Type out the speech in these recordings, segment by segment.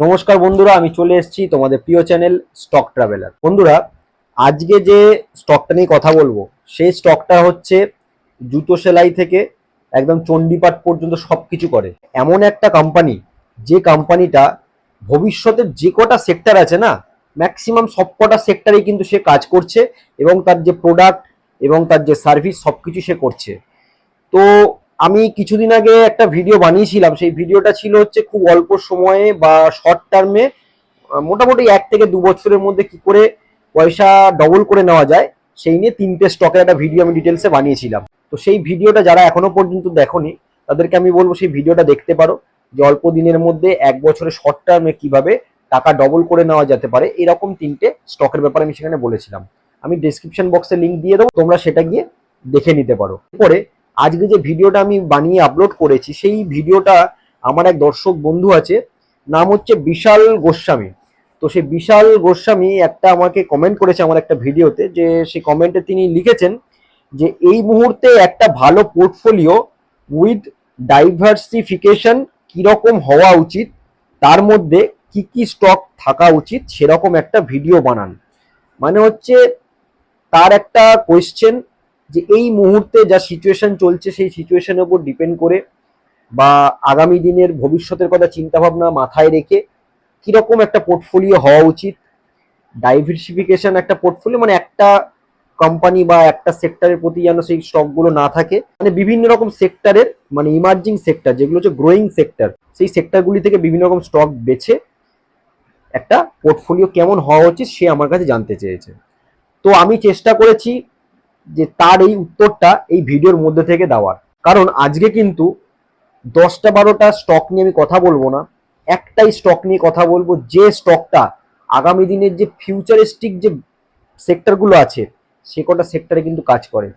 নমস্কার বন্ধুরা, আমি চলে এসেছি তোমাদের প্রিয় চ্যানেল স্টক ট্রাভেলার। বন্ধুরা, আজকে যে স্টকটা নিয়ে কথা বলব, সেই স্টকটা হচ্ছে জুতো সেলাই থেকে একদম চণ্ডীপাঠ পর্যন্ত সব কিছু করে। এমন একটা কোম্পানি যে কোম্পানিটা ভবিষ্যতের যে কটা সেক্টর আছে না ম্যাক্সিমাম সব কটা সেক্টরেই কিন্তু সে কাজ করছে এবং তার যে প্রোডাক্ট এবং তার যে সার্ভিস সব কিছু সে করছে। তো আমি কিছুদিন আগে একটা ভিডিও বানিয়েছিলাম। সেই ভিডিওটা ছিল হচ্ছে খুব অল্প সময়ে বা শর্ট টার্মে মোটামুটি এক থেকে দু বছরের মধ্যে কি করে পয়সা ডবল করে নেওয়া যায়, সেই নিয়ে তিনটে স্টকের একটা ভিডিও আমি ডিটেলসে বানিয়েছিলাম। তো সেই ভিডিওটা যারা এখনও পর্যন্ত দেখোনি, তাদেরকে আমি বলব সেই ভিডিওটা দেখতে পারো, যে অল্প দিনের মধ্যে এক বছরের শর্ট টার্মে কীভাবে টাকা ডবল করে নেওয়া যেতে পারে, এরকম তিনটে স্টকের ব্যাপারে আমি সেখানে বলেছিলাম। আমি ডিসক্রিপশন বক্সে লিংক দিয়ে দেবো, তোমরা সেটা গিয়ে দেখে নিতে পারো। পরে আজকে যে ভিডিওটা আমি বানিয়ে আপলোড করেছি, সেই ভিডিওটা আমার এক দর্শক বন্ধু আছে, নাম হচ্ছে বিশাল গোস্বামী। তো সেই বিশাল গোস্বামী একটা আমাকে কমেন্ট করেছে আমার একটা ভিডিওতে, যে সেই কমেন্টে তিনি লিখেছেন যে, এই মুহূর্তে একটা ভালো পোর্টফোলিও উইথ ডাইভার্সিফিকেশন কীরকম হওয়া উচিত? তার মধ্যে কি কি স্টক থাকা উচিত? সেরকম একটা ভিডিও বানান। মানে হচ্ছে তার একটা কোয়েশ্চেন যে এই মুহূর্তে যা সিচুয়েশন চলছে, সেই সিচুয়েশনের উপর ডিপেন্ড করে বা আগামী দিনের ভবিষ্যতের কথা চিন্তা ভাবনা মাথায় রেখে কীরকম একটা পোর্টফোলিও হওয়া উচিত ডাইভার্সিফিকেশন একটা পোর্টফোলিও মানে একটা কোম্পানি বা একটা সেক্টরের প্রতি যেন সেই স্টকগুলো না থাকে। মানে বিভিন্ন রকম সেক্টরের মানে ইমার্জিং সেক্টর যেগুলো হচ্ছে গ্রোয়িং সেক্টর সেই সেক্টরগুলি থেকে বিভিন্ন রকম স্টক বেছে একটা পোর্টফোলিও কেমন হওয়া উচিত সে আমার কাছে জানতে চেয়েছে। তো আমি চেষ্টা করেছি যে তার এই উত্তরটা এই ভিডিওর মধ্যে থেকে দেওয়ার। কারণ আজকে কিন্তু দশটা বারোটা স্টক নিয়ে আমি কথা বলব না। একটাই স্টক নিয়ে কথা বলব, যে স্টকটা আগামী দিনের যে ফিউচারিস্টিক যে সেক্টরগুলো আছে, সে কটা সেক্টরে কিন্তু কাজ করে।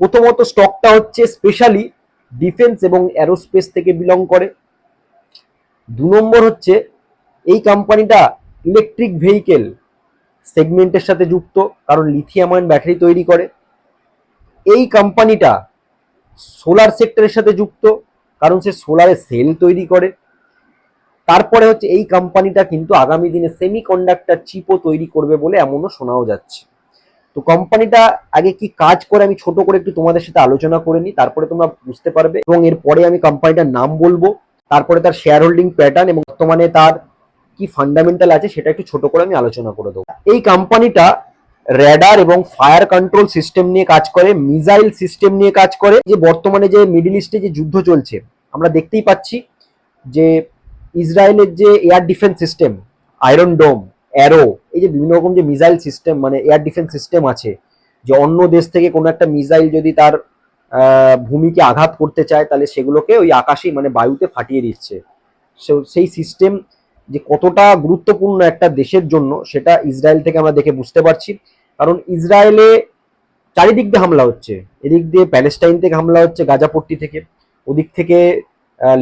প্রথমত স্টকটা হচ্ছে স্পেশালি ডিফেন্স এবং অ্যারোস্পেস থেকে বিলং করে। দু নম্বর হচ্ছে এই কোম্পানিটা ইলেকট্রিক ভেহিকেল সেগমেন্টের সাথে যুক্ত, কারণ লিথিয়াম ব্যাটারি তৈরি করে। এই কোম্পানিটা সোলার সেক্টরের সাথে যুক্ত, কারণ সে সোলারে সেল তৈরি করে। তারপরে হচ্ছে এই কোম্পানিটা কিন্তু আগামী দিনে সেমি কন্ডাক্টর চিপও তৈরি করবে বলে এমনও শোনাও যাচ্ছে। তো কোম্পানিটা আগে কি কাজ করে আমি ছোট করে একটু তোমাদের সাথে আলোচনা করে নিই, তারপরে তোমরা বুঝতে পারবে। এবং এরপরে আমি কোম্পানিটার নাম বলব, তারপরে তার শেয়ার হোল্ডিং প্যাটার্ন এবং বর্তমানে তার কি ফান্ডামেন্টাল আছে সেটা একটু ছোট করে আমি আলোচনা করে দেবো। এই কোম্পানিটা র্যাডার এবং ফায়ার কন্ট্রোল সিস্টেম নিয়ে কাজ করে মিসাইল সিস্টেম নিয়ে কাজ করে। যে বর্তমানে যে মিডিল ইস্টে যে যুদ্ধ চলছে, আমরা দেখতেই পাচ্ছি যে ইসরায়েলের যে air defence system Iron Dome Arrow এই যে বিভিন্ন রকম যে মিসাইল সিস্টেম মানে এয়ার ডিফেন্স সিস্টেম আছে, যে অন্য দেশ থেকে কোনো একটা মিসাইল যদি তার ভূমিকে আঘাত করতে চায়, তাহলে সেগুলোকে ওই আকাশেই মানে বায়ুতে ফাটিয়ে দিচ্ছে। সেই সিস্টেম যে কতটা গুরুত্বপূর্ণ একটা দেশের জন্য সেটা ইসরায়েল থেকে আমরা দেখে বুঝতে পারছি। কারণ ইসরায়েলে চারিদিক দিয়ে হামলা হচ্ছে। এদিক দিয়ে প্যালেস্টাইন থেকে হামলা হচ্ছে, গাজাপট্টি থেকে। ওদিক থেকে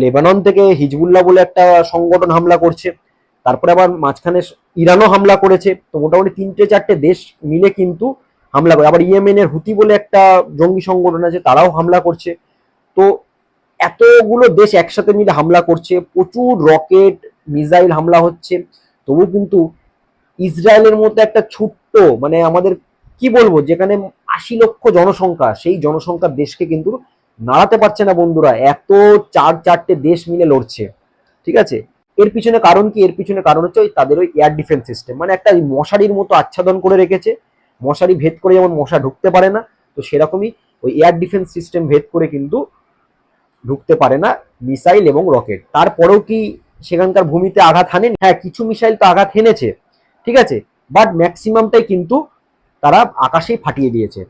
লেবানন থেকে হিজবুল্লাহ বলে একটা সংগঠন হামলা করছে। তারপরে আবার মাঝখানে ইরানও হামলা করেছে। তো মোটামুটি তিনটে চারটে দেশ মিলে কিন্তু হামলা করে। আবার ইয়েমেনের হুতি বলে একটা জঙ্গি সংগঠন আছে, তারাও হামলা করছে। তো এতগুলো দেশ একসাথে মিলে হামলা করছে। প্রচুর রকেট মিসাইল হামলা হচ্ছে, তবু কিন্তু ইসরায়েলের মধ্যে একটা ছোট্ট মানে আমাদের কি বলব, যেখানে আশি লক্ষ জনসংখ্যা, সেই জনসংখ্যার দেশকে কিন্তু নাড়াতে পারছে না বন্ধুরা, এত চার চারটে দেশ মিলে লড়ছে, ঠিক আছে? এর পিছনে কারণ কি? এর পিছনে কারণ হচ্ছে ওই তাদের ওই এয়ার ডিফেন্স সিস্টেম মানে একটা মশারির মতো আচ্ছাদন করে রেখেছে, মশারি ভেদ করে যেমন মশা ঢুকতে পারে না, তো সেরকমই ওই এয়ার ডিফেন্স সিস্টেম ভেদ করে কিন্তু ঢুকতে পারে না, মিসাইল এবং রকেট। তারপরেও কি সেখানকার ভূমিতে আঘাত হানেন। হ্যাঁ কিছু মিসাইল তো আঘাত হেনেছে, ঠিক আছে? বাট ম্যাক্সিমামটাই কিন্তু তারা আকাশেই ফাটিয়ে দিয়েছে।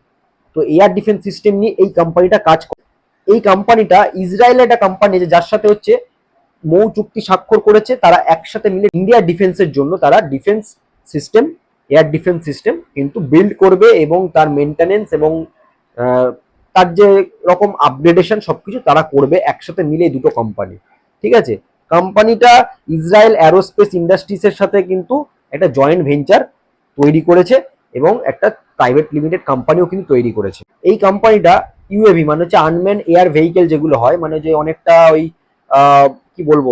তো এয়ার ডিফেন্স সিস্টেম নিয়ে এই কোম্পানিটা কাজ করে এই কোম্পানিটা ইসরায়েলের একটা কোম্পানি যে যার সাথে হচ্ছে মৌ চুক্তি স্বাক্ষর করেছে। তারা একসাথে মিলে ইন্ডিয়া ডিফেন্সের জন্য তারা defence system air defence system কিন্তু বিল্ড করবে এবং তার মেনটেনেন্স এবং তার যে রকম আপগ্রেডেশন সবকিছু তারা করবে একসাথে মিলে দুটো কোম্পানি ঠিক আছে? কোম্পানিটা ইসরায়েল অ্যারোস্পেস ইন্ডাস্ট্রিজের সাথে কিন্তু একটা জয়েন্ট ভেঞ্চার তৈরি করেছে এবং একটা প্রাইভেট লিমিটেড কোম্পানিও কিন্তু তৈরি করেছে। এই কোম্পানিটা ইউএভি মানে হচ্ছে আনম্যান এয়ার ভেহিকেল যেগুলো হয় মানে যে অনেকটা ওই কি বলব,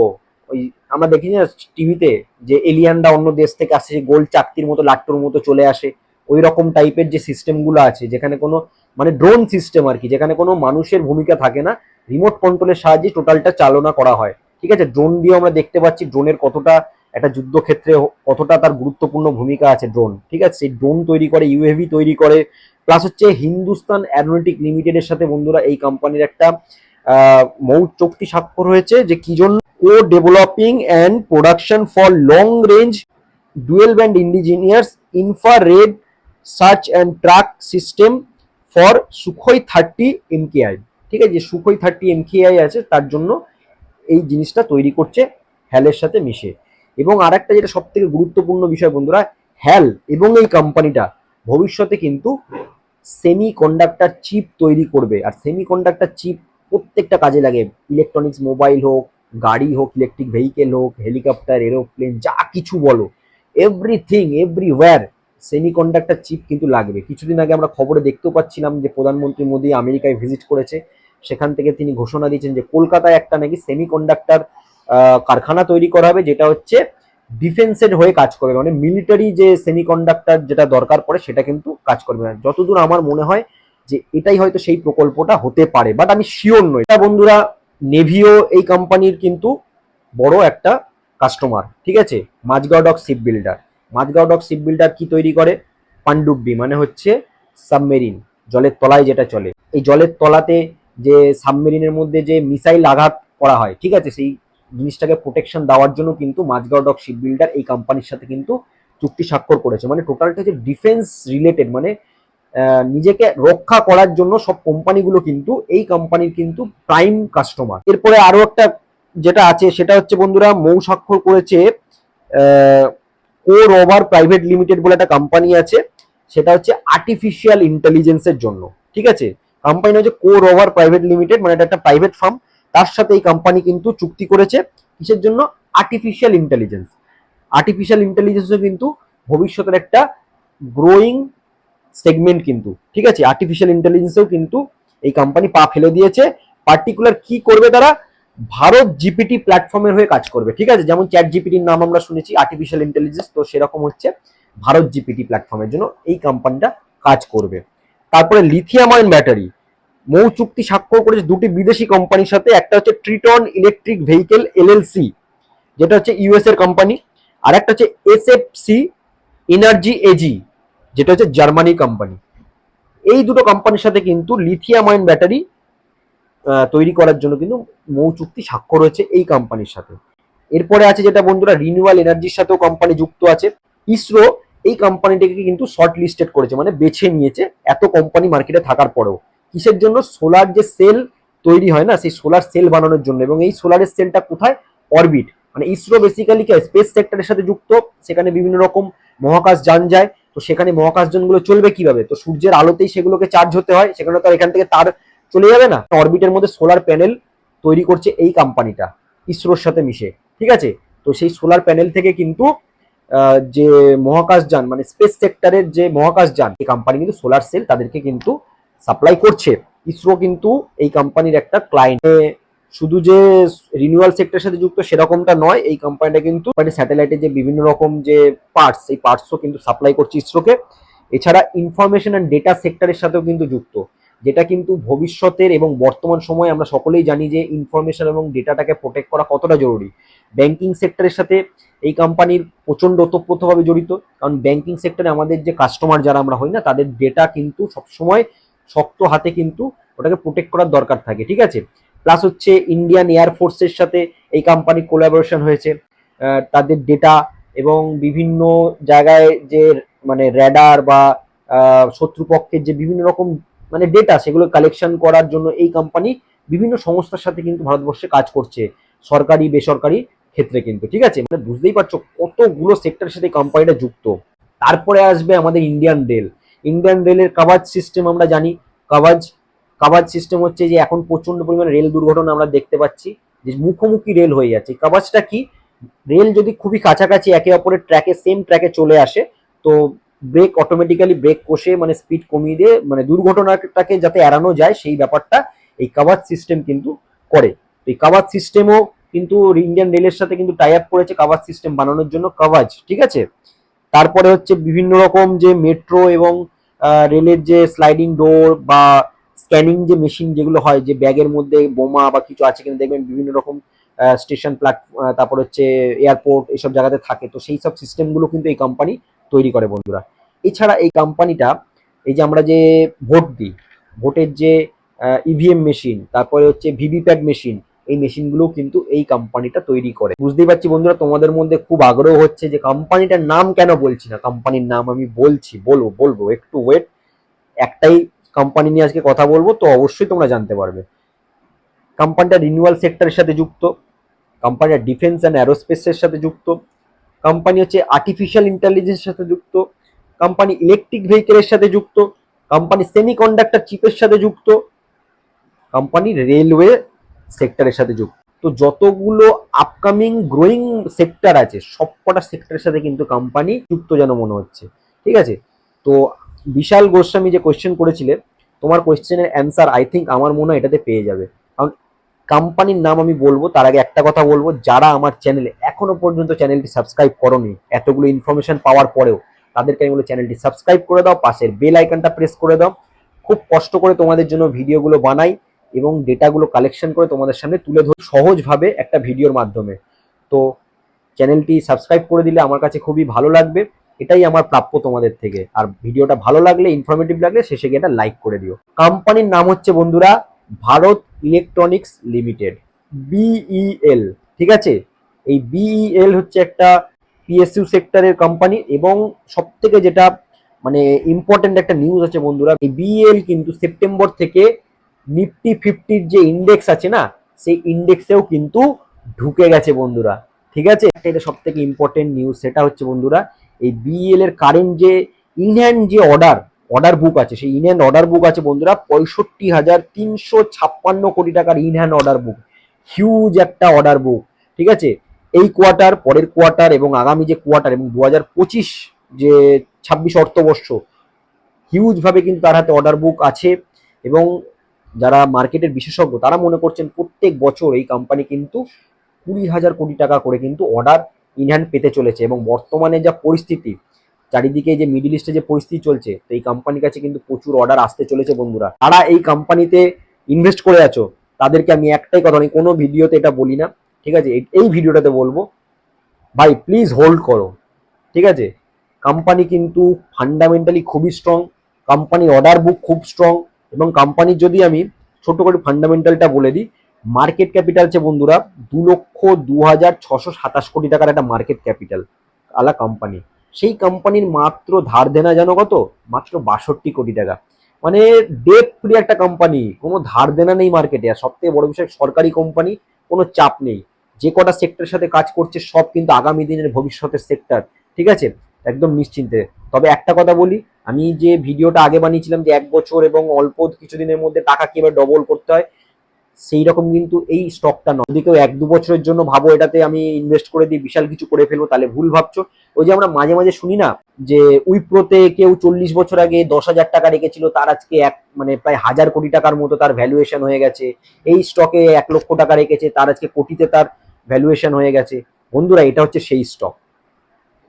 ওই আমরা দেখি না টিভিতে যে এলিয়ানরা অন্য দেশ থেকে আসে গোল চাকতির মতো, লাট্টুর মতো চলে আসে, ওই রকম টাইপের যে সিস্টেমগুলো আছে, যেখানে কোনো মানে ড্রোন সিস্টেম আর কি, যেখানে কোনো মানুষের ভূমিকা থাকে না রিমোট কন্ট্রোলের সাহায্যে টোটালটা চালনা করা হয়। ঠিক আছে? ড্রোন দিয়ে আমরা দেখতে পাচ্ছি ড্রোনের কতটা একটা যুদ্ধক্ষেত্রে কতটা তার গুরুত্বপূর্ণ ভূমিকা আছে ড্রোন ঠিক আছে? সেই ড্রোন তৈরি করে ইউএভি তৈরি করে প্লাস হচ্ছে হিন্দুস্তান অ্যারোনটিক লিমিটেডের সাথে বন্ধুরা এই কোম্পানির একটা মৌ চুক্তি স্বাক্ষর হয়েছে যে কি জন্য? Co developing and production for long range dual band indigenous infrared search and track system for Sukhoi thirty MKI ঠিক আছে? যে সুখই থার্টি এমকেআই আছে, তার জন্য এই জিনিসটা তৈরি করছে হ্যালের সাথে মিশে। এবং আরেকটা যেটা সব থেকে গুরুত্বপূর্ণ বিষয় বন্ধুরা, হ্যাল এবং এই কোম্পানিটা ভবিষ্যতে কিন্তু সেমি কন্ডাক্টর চিপ তৈরি করবে। আর সেমি কন্ডাক্টর চিপ প্রত্যেকটা কাজে লাগে। ইলেকট্রনিক্স মোবাইল হোক, গাড়ি হোক ইলেকট্রিক ভেহিকেল হোক হেলিকপ্টার এরোপ্লেন যা কিছু বলো। Everything everywhere semiconductor chip কিন্তু লাগবে। কিছুদিন আগে আমরা খবরে দেখতেও পাচ্ছিলাম যে প্রধানমন্ত্রী মোদী আমেরিকায় ভিজিট করেছে। সেখান থেকে তিনি ঘোষণা দিয়েছেন যে কলকাতায় একটা নাকি সেমি কন্ডাক্টর কারখানা তৈরি করা হবে, যেটা হচ্ছে ডিফেন্সের হয়ে কাজ করবে। মানে মিলিটারি যে সেমি কন্ডাক্টর যেটা দরকার পড়ে, সেটা কিন্তু কাজ করবে না। যতদূর আমার মনে হয় যে এটাই হয়তো সেই প্রকল্পটা হতে পারে বাট আমি শিওর নই। এটা বন্ধুরা নেভিও এই কোম্পানির কিন্তু বড় একটা কাস্টমার ঠিক আছে? Mazagaon dock shipbuilder Mazagaon dock shipbuilder কি তৈরি করে? পান্ডুব্বি মানে হচ্ছে সাবমেরিন জলের তলায় যেটা চলে। এই জলের তলাতে যে সাবমেরিনের মধ্যে যে মিসাইল আঘাত করা হয়, ঠিক আছে? সেই জিনিসটাকে প্রোটেকশন দেওয়ার জন্য কিন্তু মাঝগাঁও ডক শিপ বিল্ডার এই কোম্পানির সাথে কিন্তু চুক্তি স্বাক্ষর করেছে। মানে টোটালটা যে ডিফেন্স রিলেটেড মানে নিজেকে রক্ষা করার জন্য সব কোম্পানিগুলো কিন্তু এই কোম্পানির কিন্তু প্রাইম কাস্টমার এরপরে আরও একটা যেটা আছে, সেটা হচ্ছে বন্ধুরা, মৌ স্বাক্ষর করেছে কো রবার প্রাইভেট লিমিটেড বলে একটা কোম্পানি আছে, সেটা হচ্ছে আর্টিফিশিয়াল ইন্টেলিজেন্সের জন্য, ঠিক আছে? কোম্পানি হচ্ছে কো রবার প্রাইভেট লিমিটেড মানে এটা একটা প্রাইভেট ফার্ম তার সাথে এই কোম্পানি কিন্তু চুক্তি করেছে কিসের জন্য? আর্টিফিশিয়াল ইন্টেলিজেন্স আর্টিফিশিয়াল ইন্টেলিজেন্সও কিন্তু ভবিষ্যতের একটা গ্রোয়িং সেগমেন্ট কিন্তু, ঠিক আছে? আর্টিফিশিয়াল ইন্টেলিজেন্সেও কিন্তু এই কোম্পানি পা ফেলে দিয়েছে। পার্টিকুলার কি করবে তারা? ভারত জিপিটি প্ল্যাটফর্মের হয়ে কাজ করবে, ঠিক আছে? যেমন চ্যাট জিপিটির নাম আমরা শুনেছি আর্টিফিশিয়াল ইন্টেলিজেন্স তো সেরকম হচ্ছে ভারত জিপিটি প্ল্যাটফর্মের জন্য এই কোম্পানিটা কাজ করবে। তারপরে লিথিয়াম আয়ন ব্যাটারি মৌ চুক্তি স্বাক্ষর করেছে দুটি বিদেশি কোম্পানির সাথে, একটা হচ্ছে ট্রিটন ইলেকট্রিক ভেহিকেল এলএলসি যেটা হচ্ছে ইউএস এর কোম্পানি আর একটা হচ্ছে এসএফসি এনার্জি এজি যেটা হচ্ছে জার্মানি কোম্পানি এই দুটো কোম্পানির সাথে কিন্তু লিথিয়াম আয়ন ব্যাটারি তৈরি করার জন্য কিন্তু মৌ চুক্তি স্বাক্ষর হয়েছে এই কোম্পানির সাথে। এরপরে আছে যেটা বন্ধুরা রিনিউয়াল এনার্জির সাথেও কোম্পানি যুক্ত আছে। ইসরো এই কোম্পানিটাকে কিন্তু শর্ট লিস্টেড করেছে মানে বেছে নিয়েছে এত কোম্পানি মার্কেটে থাকার পরেও। কিসের জন্য? সোলার যে সেল তৈরি হয় না, সেই সোলার সেল বানানোর জন্য। এবং এই সোলারের সেলটা কোথায়? অরবিট মানে ইসরো বেসিক্যালি স্পেস সেক্টরের সাথে যুক্ত। সেখানে বিভিন্ন রকম মহাকাশ যান যায়। তো সেখানে মহাকাশ যানগুলো চলবে কীভাবে? তো সূর্যের আলোতেই সেগুলোকে চার্জ হতে হয়। সেখানে তো এখান থেকে তার চলে যাবে না। অরবিটের মধ্যে সোলার প্যানেল তৈরি করছে এই কোম্পানিটা ইসরোর সাথে মিশে। ঠিক আছে? তো সেই সোলার প্যানেল থেকে কিন্তু যে মহাকাশ যান মানে স্পেস সেক্টরের যে মহাকাশ যান, এই কোম্পানি কিন্তু সোলার সেল তাদেরকে কিন্তু সাপ্লাই করছে। ইসরো কিন্তু এই কোম্পানির একটা ক্লায়েন্ট শুধু যে রিনিউয়াল সেক্টরের সাথে যুক্ত সেরকমটা নয়, এই কোম্পানিটা কিন্তু মানে স্যাটেলাইটের যে বিভিন্ন রকম যে পার্টস এই পার্টসও কিন্তু সাপ্লাই করছে ইসরোকে। এছাড়া ইনফরমেশন অ্যান্ড ডেটা সেক্টরের সাথেও কিন্তু যুক্ত। যেটা কিন্তু ভবিষ্যতের এবং বর্তমান সময়ে আমরা সকলেই জানি যে ইনফরমেশন এবং ডেটাটাকে প্রোটেক্ট করা কতটা জরুরি। ব্যাংকিং সেক্টরের সাথে এই কোম্পানির প্রচণ্ড ওতপ্রোতভাবে জড়িত। কারণ ব্যাংকিং সেক্টরে আমাদের যে কাস্টমার যারা আমরা হই না, তাদের ডেটা কিন্তু সবসময় শক্ত হাতে কিন্তু ওটাকে প্রোটেক্ট করার দরকার থাকে, ঠিক আছে? প্লাস হচ্ছে ইন্ডিয়ান এয়ারফোর্সের সাথে এই কোম্পানি কোলাবোরেশন হয়েছে। তাদের ডেটা এবং বিভিন্ন জায়গায় যে মানে র্যাডার বা শত্রুপক্ষের যে বিভিন্ন রকম মানে ডেটা সেগুলো কালেকশন করার জন্য এই কোম্পানি বিভিন্ন সংস্থার সাথে কিন্তু ভারতবর্ষে কাজ করছে, সরকারি, বেসরকারি ক্ষেত্রে কিন্তু, ঠিক আছে? মানে বুঝতেই পারছ কতগুলো সেক্টরের সাথে কোম্পানিটা যুক্ত। তারপরে আসবে আমাদের ইন্ডিয়ান রেল ইন্ডিয়ান রেলের কাভাজ সিস্টেম আমরা জানি। কাভাজ কাভাজ সিস্টেম হচ্ছে যে এখন প্রচণ্ড পরিমাণে রেল দুর্ঘটনা আমরা দেখতে পাচ্ছি, যে মুখোমুখি রেল হয়ে যাচ্ছে। কাভাজটা কি? রেল যদি খুবই কাছাকাছি একে অপরের ট্র্যাকে সেম ট্র্যাকে চলে আসে, তো ব্রেক অটোমেটিক্যালি ব্রেক কষে মানে স্পিড কমিয়ে দিয়ে মানে দুর্ঘটনাটাকে যাতে এড়ানো যায়, সেই ব্যাপারটা এই কাভাজ সিস্টেম কিন্তু করে। এই কাভার সিস্টেমও কিন্তু ইন্ডিয়ান রেলের সাথে কিন্তু টাই আপ করেছে কাভার সিস্টেম বানানোর জন্য কাভাজ ঠিক আছে? তারপরে হচ্ছে বিভিন্ন রকম যে মেট্রো এবং রেলের যে স্লাইডিং ডোর বা স্ক্যানিং যে মেশিন যেগুলো হয়, যে ব্যাগের মধ্যে বোমা বা কিছু আছে কিনা, দেখবেন বিভিন্ন রকম স্টেশন প্ল্যাট তারপর হচ্ছে এয়ারপোর্ট এইসব জায়গাতে থাকে। তো সেই সব সিস্টেমগুলো কিন্তু এই কোম্পানি তৈরি করে বন্ধুরা। এছাড়া এই কোম্পানিটা এই যে আমরা যে ভোট দিই, ভোটের যে ইভিএম মেশিন তারপরে হচ্ছে ভিভিপ্যাট মেশিন এই মেশিনগুলো কিন্তু এই কোম্পানিটা তৈরি করে। বুঝতেই পারছি বন্ধুরা, তোমাদের মধ্যে খুব আগ্রহ হচ্ছে যে কোম্পানিটার নাম কেন বলছি না? কোম্পানির নাম আমি বলছি, বলব বলব, একটু ওয়েট একটাই কোম্পানি নিয়ে আজকে কথা বলব, তো অবশ্যই তোমরা জানতে পারবে। কোম্পানিটা রিনিউয়াল সেক্টরের সাথে যুক্ত কোম্পানিটা ডিফেন্স অ্যান্ড অ্যারোস্পেসের সাথে যুক্ত কোম্পানি হচ্ছে আর্টিফিশিয়াল ইন্টেলিজেন্সের সাথে যুক্ত কোম্পানি ইলেকট্রিক ভেহিকেলের সাথে যুক্ত কোম্পানি সেমি কন্ডাক্টর চিপের সাথে যুক্ত কোম্পানি রেলওয়ে সেক্টরের সাথে যুক্ত। তো যতগুলো আপকামিং গ্রোয়িং সেক্টর আছে, সবকটা সেক্টরের সাথে কিন্তু কোম্পানি যুক্ত যেন মনে হচ্ছে। ঠিক আছে? তো বিশাল গোস্বামী যে কোয়েশ্চেন করেছিলে তোমার কোয়েশ্চেনের অ্যান্সার আই থিঙ্ক আমার মনে হয় এটাতে পেয়ে যাবে। কোম্পানির নাম আমি বলব, তার আগে একটা কথা বলব, যারা আমার চ্যানেলে এখনও পর্যন্ত চ্যানেলটি সাবস্ক্রাইব করনি, এতগুলো ইনফরমেশন পাওয়ার পরেও, তাদেরকে আমি বলে চ্যানেলটি সাবস্ক্রাইব করে দাও, পাশের বেল আইকনটা প্রেস করে দাও। খুব কষ্ট করে তোমাদের জন্য ভিডিওগুলো বানাই এবং ডেটাগুলো কালেকশন করে তোমাদের সামনে তুলে ধরি সহজভাবে একটা ভিডিওর মাধ্যমে। তো চ্যানেলটি সাবস্ক্রাইব করে দিলে আমার কাছে খুবই ভালো লাগবে, এটাই আমার প্রাপ্য তোমাদের থেকে। আর ভিডিওটা ভালো লাগলে ইনফরমেটিভ লাগলে, শেষে গিয়ে একটা লাইক করে দিও। কোম্পানির নাম হচ্ছে বন্ধুরা, ভারত ইলেকট্রনিক্স লিমিটেড বিইএল ঠিক আছে? এই বিইএল হচ্ছে একটা পিএসইউ সেক্টরের কোম্পানি এবং সব থেকে যেটা মানে ইম্পর্টেন্ট একটা নিউজ আছে বন্ধুরা, এই বিইএল কিন্তু সেপ্টেম্বর থেকে নিফটি ফিফটির যে ইন্ডেক্স আছে না, সেই ইন্ডেক্সেও কিন্তু ঢুকে গেছে বন্ধুরা, ঠিক আছে? এটা সব থেকে ইম্পর্টেন্ট নিউজ সেটা হচ্ছে বন্ধুরা, এই বিএল এর কারেন্ট যে ইনহ্যান্ড যে অর্ডার অর্ডার বুক আছে, সেই ইনহ্যান্ড অর্ডার বুক আছে বন্ধুরা, পঁয়ষট্টি হাজার তিনশো ছাপ্পান্ন কোটি টাকার in hand order book huge একটা অর্ডার বুক ঠিক আছে? এই কোয়ার্টার পরের কোয়ার্টার এবং আগামী যে কোয়ার্টার এবং দু হাজার পঁচিশ যে ছাব্বিশ অর্থবর্ষ হিউজ ভাবে কিন্তু তার হাতে অর্ডার বুক আছে এবং যারা মার্কেটের বিশেষজ্ঞ, তারা মনে করছেন প্রত্যেক বছর এই কোম্পানি কিন্তু কুড়ি হাজার কোটি টাকা করে কিন্তু অর্ডার ইনহ্যান্ড পেতে চলেছে এবং বর্তমানে যা পরিস্থিতি চারিদিকে যে মিডিল ইস্টে যে পরিস্থিতি চলছে, তো এই কোম্পানির কাছে কিন্তু প্রচুর অর্ডার আসতে চলেছে বন্ধুরা। তারা এই কোম্পানিতে ইনভেস্ট করে আছো, তাদেরকে আমি একটাই কথা কোনো ভিডিওতে এটা বলি না, ঠিক আছে? এই- এই ভিডিওটাতে বলব, ভাই প্লিজ হোল্ড করো, ঠিক আছে? কোম্পানি কিন্তু ফান্ডামেন্টালি খুবই স্ট্রং কোম্পানির অর্ডার বুক খুব স্ট্রং এবং কোম্পানির যদি আমি ছোট করে ফান্ডামেন্টালটা বলে দিই মার্কেট ক্যাপিটাল হচ্ছে বন্ধুরা, দু লক্ষ দু হাজার ছশো সাতাশ কোটি টাকার একটা মার্কেট ক্যাপিটাল আলা কোম্পানি সেই কোম্পানির মাত্র ধার দেনা জানো কত? মাত্র বাষট্টি কোটি টাকা। মানে ডেট ফ্রি একটা কোম্পানি কোনো ধার দেনা নেই মার্কেটে আর সব থেকে বড় বিষয়, সরকারি কোম্পানি কোনো চাপ নেই। যে কটা সেক্টরের সাথে কাজ করছে, সব কিন্তু আগামী দিনের ভবিষ্যতের সেক্টর ঠিক আছে? একদম নিশ্চিন্তে। তবে একটা কথা বলি, আমি যে ভিডিওটা আগে বানিয়েছিলাম যে এক বছর এবং অল্প কিছুদিনের মধ্যে টাকা কীভাবে ডবল করতে হয় সেই রকম কিন্তু এই স্টকটা নয়। যদি কেউ এক দু বছরের জন্য ভাবো এটাতে আমি ইনভেস্ট করে দিই বিশাল কিছু করে ফেলব, তাহলে ভুল ভাবছ। ওই যে আমরা মাঝে মাঝে শুনি না, যে উইপ্রোতে কেউ চল্লিশ বছর আগে দশ হাজার টাকা রেখেছিল, তার আজকে এক মানে প্রায় হাজার কোটি টাকার মতো তার ভ্যালুয়েশন হয়ে গেছে। এই স্টকে এক লক্ষ টাকা রেখেছে, তার আজকে কোটিতে তার ভ্যালুয়েশন হয়ে গেছে। বন্ধুরা, এটা হচ্ছে সেই স্টক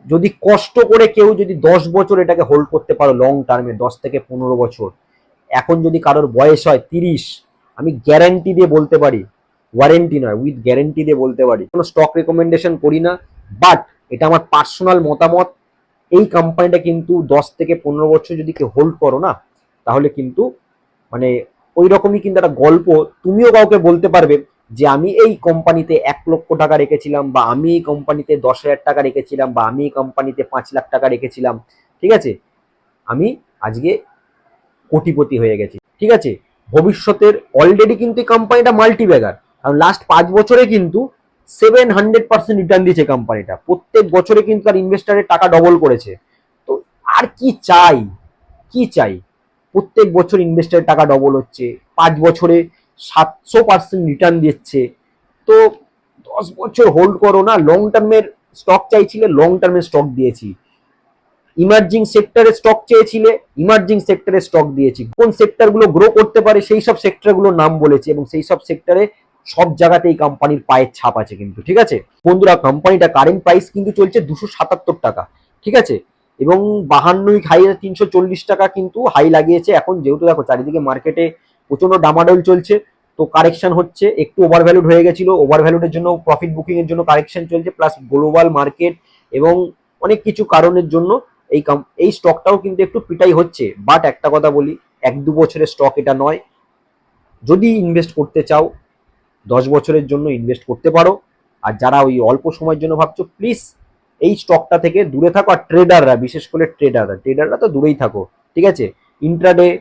যদি কষ্ট করে কেউ যদি দশ বছর এটাকে হোল্ড করতে পারো লং টার্মে দশ থেকে পনেরো বছর, এখন যদি কারোর বয়স হয় তিরিশ আমি গ্যারান্টি দিয়ে বলতে পারি ওয়ারেন্টি নয় উইথ গ্যারেন্টি দিয়ে বলতে পারি। কোনো স্টক রেকমেন্ডেশন করি না বাট এটা আমার পার্সোনাল মতামত। এই কোম্পানিটা কিন্তু দশ থেকে পনেরো বছর যদি কেউ হোল্ড করো না, তাহলে কিন্তু মানে ওই রকমই কিন্তু একটা গল্প। তুমিও কাউকে বলতে পারবে যে, আমি এই কোম্পানিতে এক লক্ষ টাকা রেখেছিলাম বা আমি এই কোম্পানিতে দশ হাজার টাকা রেখেছিলাম বা আমি এই কোম্পানিতে পাঁচ লাখ টাকা রেখেছিলাম। ঠিক আছে? আমি আজকে কোটিপতি হয়ে গেছি। ঠিক আছে? ভবিষ্যতের অলরেডি কিন্তু এই কোম্পানিটা মাল্টি ব্যাগার কারণ লাস্ট পাঁচ বছরে কিন্তু সেভেন হান্ড্রেড পার্সেন্ট রিটার্ন দিয়েছে কোম্পানিটা প্রত্যেক বছরে কিন্তু তার ইনভেস্টারের টাকা ডবল করেছে। তো আর কি চাই? কি চাই? প্রত্যেক বছর ইনভেস্টারের টাকা ডবল হচ্ছে। পাঁচ বছরে সাতশো পার্সেন্ট রিটার্ন দিচ্ছে। তো দশ বছর হোল্ড করো না। লং টার্মের স্টক চাইছিলে লং টার্মের স্টক দিয়েছি। ইমার্জিং সেক্টরে স্টক চেয়েছিলে ইমার্জিং সেক্টরে স্টক দিয়েছি। কোন সেক্টরগুলো গ্রো করতে পারে, সেই সব সেক্টরগুলোর নাম বলেছি এবং সেই সব সেক্টরে সব জায়গাতেই কোম্পানির পায়ের ছাপ আছে কিন্তু, ঠিক আছে? বন্ধুরা কোম্পানিটা কারেন্ট প্রাইস কিন্তু চলছে দুশো সাতাত্তর টাকা, ঠিক আছে? এবং বাহান্নই হাই তিনশো চল্লিশ টাকা কিন্তু হাই লাগিয়েছে। এখন যেহেতু দেখো চারিদিকে মার্কেটে প্রচণ্ড ডামাডোল চলছে, তো কারেকশন হচ্ছে, একটু ওভার ভ্যালুড হয়ে গেছিল। ওভার ভ্যালুডের জন্য প্রফিট বুকিং এর জন্য কারেকশন চলছে প্লাস গ্লোবাল মার্কেট এবং অনেক কিছু কারণের জন্য এই কাম- এই স্টকটাও কিন্তু একটু পিটাই হচ্ছে। বাট একটা কথা বলি, এক দু বছরের স্টক এটা নয়। যদি ইনভেস্ট করতে চাও, দশ বছরের জন্য ইনভেস্ট করতে পারো। আর যারা ওই অল্প সময়ের জন্য ভাবছ প্লিজ এই স্টকটা থেকে দূরে থাকো। আর ট্রেডাররা বিশেষ করে ট্রেডাররা ট্রেডাররা তো দূরেই থাকো, ঠিক আছে? ইন্ট্রাডে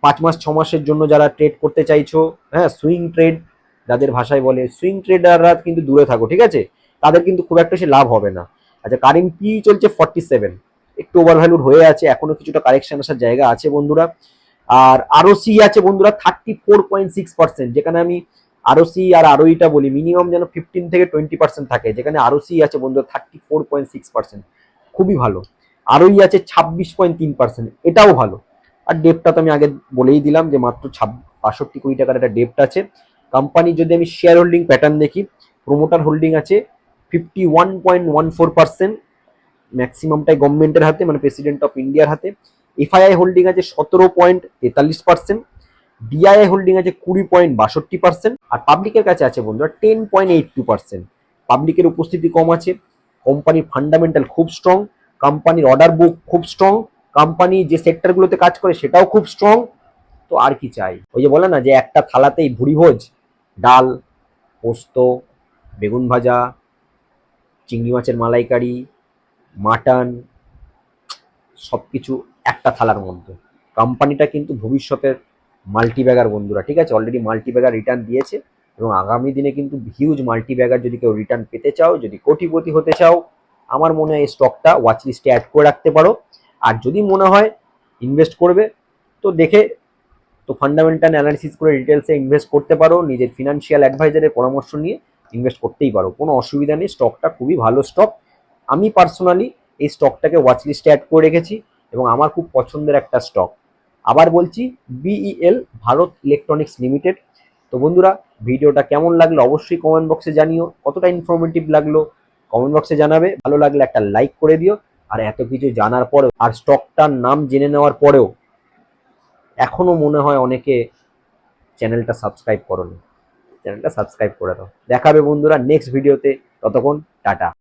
পাঁচ মাস, ছ মাসের জন্য যারা ট্রেড করতে চাইছো হ্যাঁ সুইং ট্রেড যাদের ভাষায় বলে সুইং ট্রেডাররা কিন্তু দূরে থাকো, ঠিক আছে? তাদের কিন্তু খুব একটা বেশি লাভ হবে না। আচ্ছা কারেন্ট পি চলছে? ফর্টি সেভেন একটু ওভার ভ্যালুড হয়ে আছে, এখনও কিছুটা কারেকশন আসার জায়গা আছে বন্ধুরা। আর আরও সি আছে বন্ধুরা thirty four point six percent যেখানে আমি আরও সি আর আরওইটা বলি মিনিমাম যেন ফিফটিন থেকে টোয়েন্টি পার্সেন্ট থাকে, যেখানে আরও সি আছে বন্ধুরা thirty four point six percent খুবই ভালো। আরওই আছে ছাব্বিশ পয়েন্ট তিন পার্সেন্ট এটাও ভালো। আর ডেপটা তো আমি আগে বলেই দিলাম যে মাত্র ছাব, বাষট্টি কোটি টাকার একটা ডেপট আছে। কোম্পানি যদি আমি শেয়ার হোল্ডিং প্যাটার্ন দেখি প্রোমোটার হোল্ডিং আছে fifty one point one four percent ম্যাক্সিমামটাই গভর্নমেন্টের হাতে মানে প্রেসিডেন্ট অফ ইন্ডিয়ার হাতে। এফআইআই হোল্ডিং আছে সতেরো পয়েন্ট তেতাল্লিশ পার্সেন্ট। ডিআইআই হোল্ডিং আছে কুড়ি পয়েন্ট বাষট্টি পার্সেন্ট। আর পাবলিকের কাছে আছে বন্ধুরা ten point eight two percent. পাবলিকের উপস্থিতি কম আছে কোম্পানির ফান্ডামেন্টাল খুব স্ট্রং কোম্পানির অর্ডার বুক খুব স্ট্রং কোম্পানি যে সেক্টরগুলোতে কাজ করে সেটাও খুব স্ট্রং তো আর কি চাই? ওই যে বলে না যে একটা থালাতেই ভুড়ি ভোজ, ডাল, পোস্ত, বেগুন ভাজা চিংড়ি মাছের মালাইকারি, মাটন সব কিছু একটা থালার মধ্যে। কোম্পানিটা কিন্তু ভবিষ্যতের মাল্টিব্যাগার বন্ধুরা, ঠিক আছে? অলরেডি মাল্টিব্যাগার রিটার্ন দিয়েছে এবং আগামী দিনে কিন্তু হিউজ মাল্টিব্যাগার যদি কেউ রিটার্ন পেতে চাও, যদি কোটিপতি হতে চাও, আমার মনে হয় এই স্টকটা ওয়াচ লিস্টে অ্যাড করে রাখতে পারো। আর যদি মনে হয় ইনভেস্ট করবে, তো দেখে তো ফান্ডামেন্টাল অ্যানালিসিস করে ডিটেলসে ইনভেস্ট করতে পারো। নিজের ফিনান্সিয়াল অ্যাডভাইজারের পরামর্শ নিয়ে ইনভেস্ট করতেই পারো। কোনো অসুবিধা নেই স্টকটা খুবই ভালো স্টক আমি পার্সোনালি এই স্টকটাকে ওয়াচ লিস্টে অ্যাড করে রেখেছি এবং আমার খুব পছন্দের একটা স্টক আবার বলছি বিইএল ভারত ইলেকট্রনিক্স লিমিটেড তো বন্ধুরা, ভিডিওটা কেমন লাগল অবশ্যই কমেন্ট বক্সে জানিও। কতটা ইনফরমেটিভ লাগল কমেন্ট বক্সে জানাবে। ভালো লাগলে একটা লাইক করে দিও। আর এত কিছু জানার পরেও, আর স্টকটার নাম জেনে নেওয়ার পরেও এখনও মনে হয় অনেকে চ্যানেলটা সাবস্ক্রাইব করোনি। চ্যানেলটা সাবস্ক্রাইব করে দাও। দেখাবে বন্ধুরা নেক্সট ভিডিওতে ততক্ষণ টাটা।